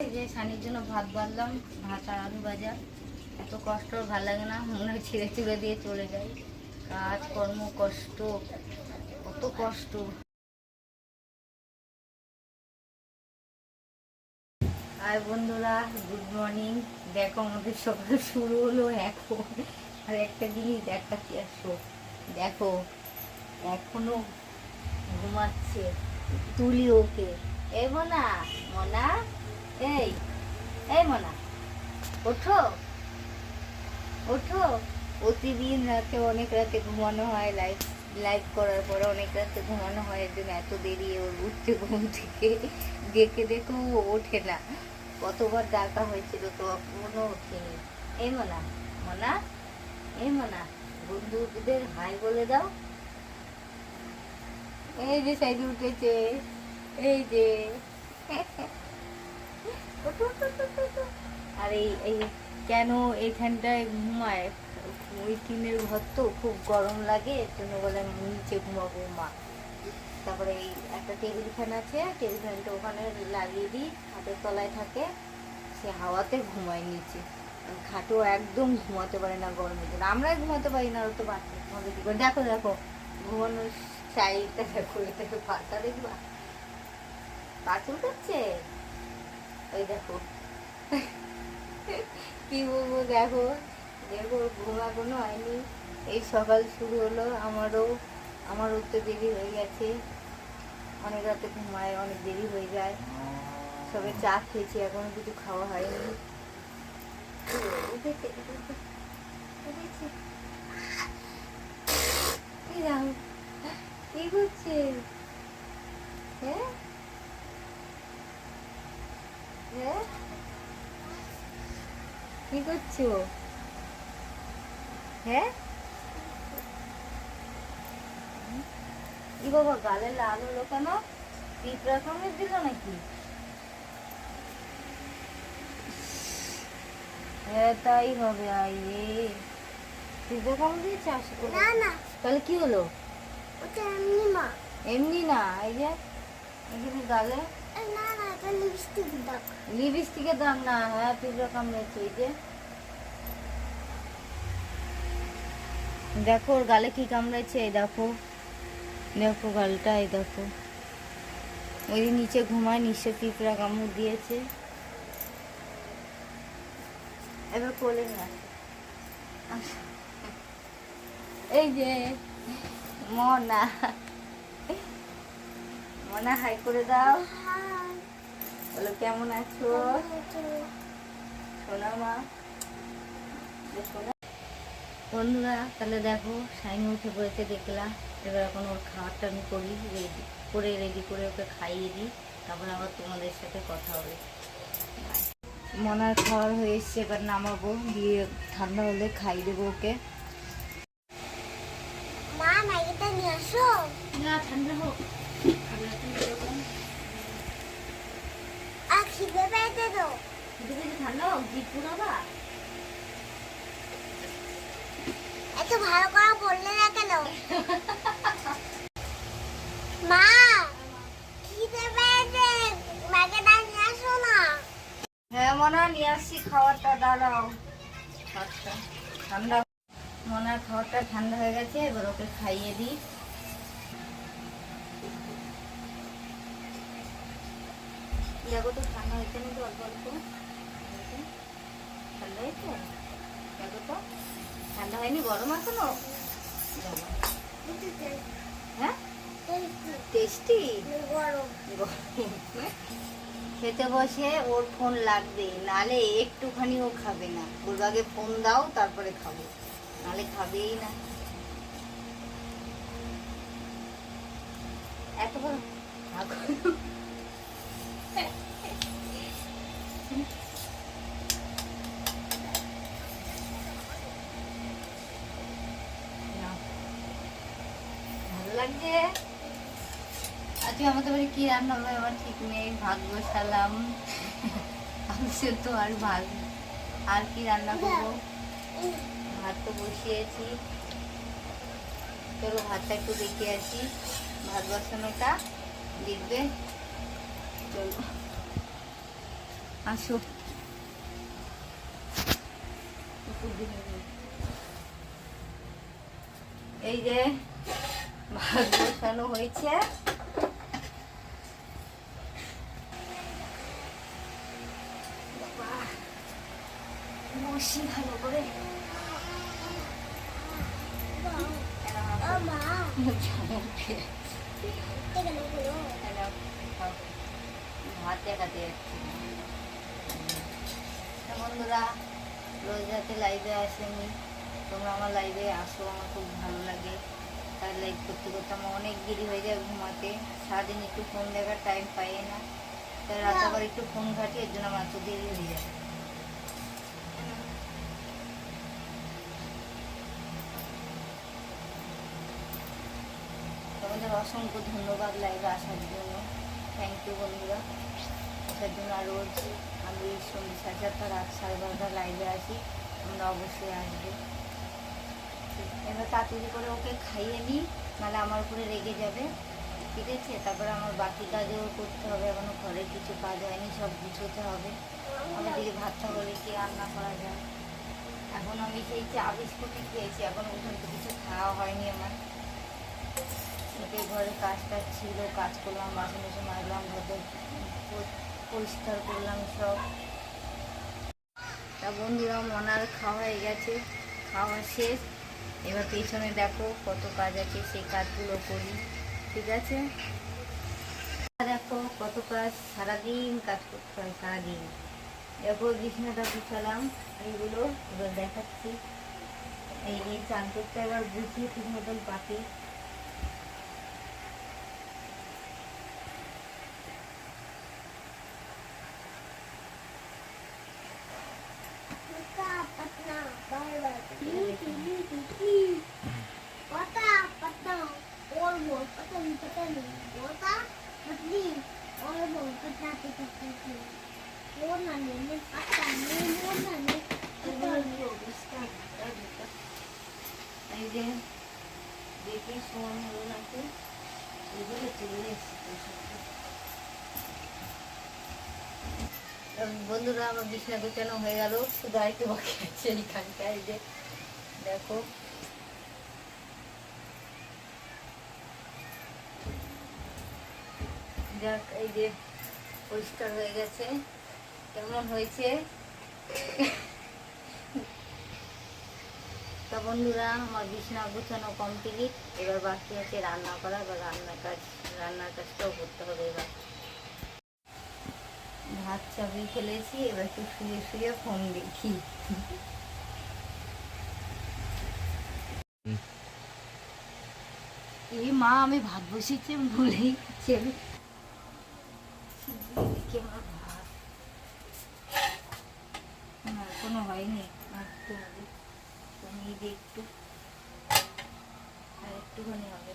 যে সানির জন্য ভাত বাঁধলাম, ভাত আর আলু ভাজা। এত কষ্ট ভালো লাগে না, মনে হয় ছিঁড়ে চুড়ে দিয়ে চলে যাই। কাজ, কর্ম, কষ্ট, কত কষ্ট। আর বন্ধুরা গুড মর্নিং দেখো আমাদের সকাল শুরু হলো এখন। আর একটা জিনিস দেখাচ্ছি আসো দেখো, এখনও ঘুমাচ্ছে। তুলি ওকে। এ মনা মনা। এই এই মনা, ওঠো। ওঠো। প্রতিদিন রাতে, অনেক রাতে ঘুমানো হয় লাইভ লাইভ করার পরে অনেক রাতে ঘুমানো হয়। এর এত দেরি ওর উঠতে ঘুম থেকে ডেকে দেখো ও ওঠে না। কতবার ডাকা হয়েছিল তো এখনও ওঠেনি। এই মনা মনা, এই মনা, বন্ধুদের হাই বলে দাও। এই যে, সাইডে উঠেছে। এই যে ওঠো, ওঠো, ওঠো, ওঠো, ওঠো। আর এই এই কেন এইখানটায় ঘুমায়? ওই টিনের ঘর তো খুব গরম লাগে, এর জন্য বলে আমি নিচে ঘুমাবো, মা। তারপরে এই একটা টেবিল ফ্যান আছে টেবিল ফ্যানটা ওখানে লাগিয়ে দিই, হাতের তলায় থাকে। সে হাওয়াতে ঘুমায় নিচে। খাটও একদম ঘুমাতে পারে না গরমের জন্য। আমরাই ঘুমাতে পারি না, ওরা তো বাচ্চা ঘুমাবে কি করে? দেখো দেখো, ঘুমানোর স্টাইলটা দেখো এটা পাতা দেখবা। পা চুলকাচ্ছে ওই দেখো। কি বলব দেখো? দেখো ওর ঘুম হয়নি। এই সকাল শুরু হলো আমারও আমার উঠতে দেরি হয়ে গেছে। অনেক রাতে ঘুমায় অনেক দেরি হয়ে যায়। সবে চা খেয়েছি এখনও কিছু খাওয়া হয়নি। উঠেছে, উঠেছে, কি করছে হ্যাঁ? কি করছ? হ্যাঁ? কি বাবা গালে লাল হলো কেন? পিঁপড়া কামড়ে দিল নাকি? হ্যাঁ তাই হবে আইয়ে। পিঁপড়া কামড়ে দিয়েছে? আসো না না। তাহলে কি হলো? ওটা এমনি মা। এমনি না এই যে এখানে গালে লিপস্টিকের দাম না হ্যাঁ পিঁপড়া কামড়েছে এই যে। দেখো ওর গালে কি কামড়েছে এই দেখো। দেখো গালটা এই দেখো। ওই নিচে ঘুমায় নিচে পিঁপড়া কামড় দিয়েছে। এবার কোলে। আসো। এই যে মনা। মনা হাই করে দাও। বলো কেমন আছো? সোনা মা। বন্ধুরা তাহলে দেখো সাইনি উঠে পড়েছে দেখলাম। এবার এখন ওর খাবারটা আমি করি রেডি করে রেডি করে ওকে খাইয়ে দিই। তারপর আবার তোমাদের সাথে কথা হবে। মনার খাওয়ার হয়ে এসছে এবার নামাবো দিয়ে ঠান্ডা হলে খাই দেবো ওকে। মা ম্যাগিটা নিয়ে আসো। না ঠান্ডা হোক। খিদে পেয়েছে তো ঠান্ডা হোক জিপ পুরাবা এত ভালো করে বললে না কেন? মা খিদে পেয়েছে ম্যাগিটা নিয়ে আসো না। হ্যাঁ মনে নিয়ে আসছি খাবারটা দাঁড়াও। আচ্ছা ঠান্ডা। মনে হয় খাবারটা ঠান্ডা হয়ে গেছে এবার ওকে খাইয়ে দিই। দেখো তো হয়েছে না অল্প ঠান্ডা হয়নি গরম এখনও দাঁড়াও। হ্যাঁ টেস্টি খেতে বসে ওর ফোন লাগবে, নালে একটুখানি ও খাবে না। আগে ফোন দাও, তারপরে খাব। নালে খাবেই না। এত বড় লাগছে আজকে আমাদের বাড়ি কি রান্না হবে আমার ঠিক নেই, ভাত বসালাম। আমি তো আর ভাত। আর কি রান্না করব? ভাত তো বসিয়েছি। চলো ভাতটা একটু দেখে আসি। ভাত বসানোটা দেখবে। চলো। আসো। এই যে ভাত বসানো হয়েছে। ভাত দেখাতে যাচ্ছি বন্ধুরা রোজ রাতে লাইভে আসেনি। তোমরা আমার লাইভে আসো, আমার খুব ভালো লাগে। তার লাইভ করতে করতে আমার অনেক দেরি হয়ে যায় ঘুমাতে। সারাদিন একটু ফোন দেখার টাইম পাই না। তাই রাতে আবার একটু ফোন ঘাটি, এর জন্য আমার এত দেরি হয়ে যায়। তোমাদের অসংখ্য ধন্যবাদ লাইভে আসার জন্য। থ্যাংক ইউ বন্ধুরা। আসার জন্য আর রোজ আমি সন্ধ্যে সাড়ে চারটা, রাত সাড়ে বারোটা লাইভে আসি তোমরা অবশ্যই আসবে। এবার তাড়াতাড়ি করে ওকে খাইয়ে নিই, নাহলে আমার উপরে রেগে যাবে। ঠিক আছে? তারপরে আমার বাকি কাজও করতে হবে, এখনও ঘরে কিছু কাজ হয়নি, সব গুছোতে হবে। আমার দিকে ভাতটা হলে কি রান্না করা যায়। এখন আমি সেই চা বিস্কুটই খেয়েছি, এখন পর্যন্ত কিছু খাওয়া হয়নি আমার। ওকে ঘরে কাজ টাজ ছিল, কাজ করলাম, বাসন টাসন মারলাম ঘর পরিষ্কার করলাম সব। তা বন্ধুরা, মনার খাওয়া হয়ে গেছে, খাওয়া শেষ। এবার পেছনে দেখো কত কাজ আছে সেই কাজগুলো করি ঠিক আছে? দেখো কত কাজ সারাদিন কাজ করতে হয় সারাদিন। দেখো বিছানাটা গুছালাম এইগুলো এবার দেখাচ্ছি। এই এই চান করতে এবার গুছিয়ে ঠিক মতন পাখি Bye-bye. এই যে দেখি সময় হলো নাকি এগুলো চলে বন্ধুরা, আমার বিছনা গোছানো হয়ে গেল। শুধু আরেকটু বাকি আছে এই যে দেখো। যাক এই যে পরিষ্কার হয়ে গেছে। কেমন হয়েছে? তা বন্ধুরা আমার বিছনা গুছানো কমপ্লিট এবার বাকি আছে রান্না করা এবার রান্নার কাজ রান্নার কাজটাও করতে হবে এবার। ভাত চাপিয়ে ফেলেছি এবার একটু শুয়ে শুয়ে ফোন দেখি। এই মা আমি ভাত বসিয়েছি আমি ভুলেই গেছি আমি না এখনও হয়নি একটু আর একটুখানি হবে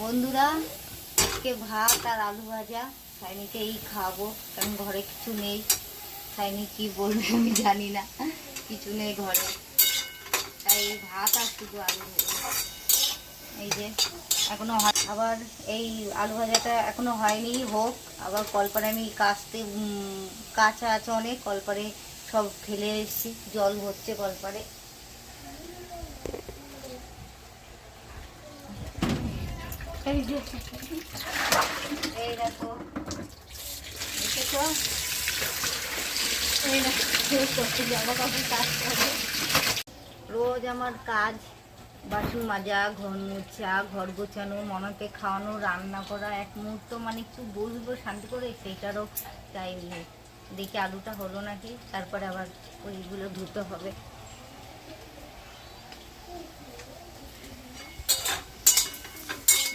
বন্ধুরা, আজকে ভাত আর আলু ভাজা। সাইনিকেই খাব, কারণ ঘরে কিছু নেই। সাইনি কি বলবে আমি জানি না, কিছু নেই ঘরে। তাই ভাত আর শুধু আলু ভাজা। এই যে, এখনও হয়- আবার এই আলু ভাজাটা এখনও হয়নি, হোক। আবার কলপারে আমি কাচতে কাঁচা আছে অনেক, কলপারে সব ফেলে এসেছি, জল হচ্ছে কলপারে। কাপড় কাজ রোজ আমার কাজ বাসন মাজা, ঘর মোছা, ঘর গোছানো, মনকে খাওয়ানো, রান্না করা, এক মুহূর্ত মানে একটু বসবো, শান্তি করে, সেইটারও টাইম নেই। দেখি আলুটা হলো নাকি, তারপরে আবার ওইগুলো ধুতে হবে।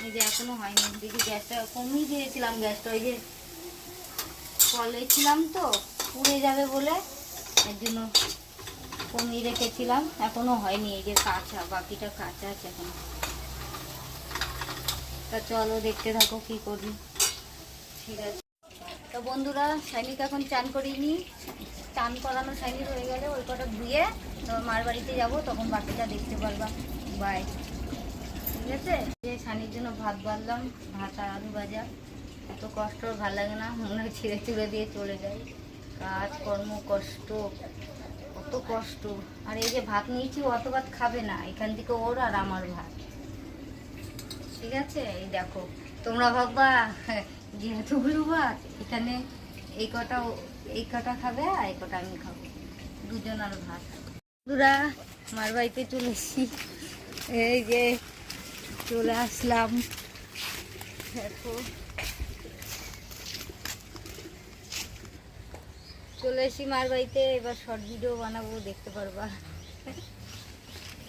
এই যে এখনও হয়নি, দেখি গ্যাসটা কমিয়ে দিয়েছিলাম গ্যাসটা, ওই যে কলে ছিলাম তো, পুড়ে যাবে বলে, এর জন্য কমিয়ে রেখেছিলাম, এখনও হয়নি, এই যে কাঁচা, বাকিটা কাঁচা আছে এখনও। তা চলো দেখতে থাকো কি করি। ঠিক আছে। তো বন্ধুরা, সাইনিক এখন চান করিনি। চান করানো সাইনিক হয়ে গেলে ওই কটা ধুয়ে মার বাড়িতে যাব, তখন বাকিটা দেখতে পারবা। বাই ঠিক আছে? যে সানির জন্য ভাত বাড়লাম, ভাত আর আলু ভাজা। এত কষ্ট ভালো লাগে না। মনে হয় ছিঁড়ে চুড়ে দিয়ে চলে যায় কাজ কর্ম কষ্ট। কত কষ্ট। আর এই যে ভাত নিয়েছি অত ভাত খাবে না। এখান থেকে ওর আর আমার ভাত। ঠিক আছে? এই দেখো, তোমরা ভাববা যে এতগুলো ভাত, এখানে এই কটা এই কটা খাবে আর এই কটা আমি খাব। দুজন আর ভাত। বন্ধুরা মার বাড়িতে চলে এসেছি। এই যে চলে আসলাম। দেখো। চলে এসি মার বাড়িতে এবার শর্ট ভিডিও বানাবো দেখতে পারবা।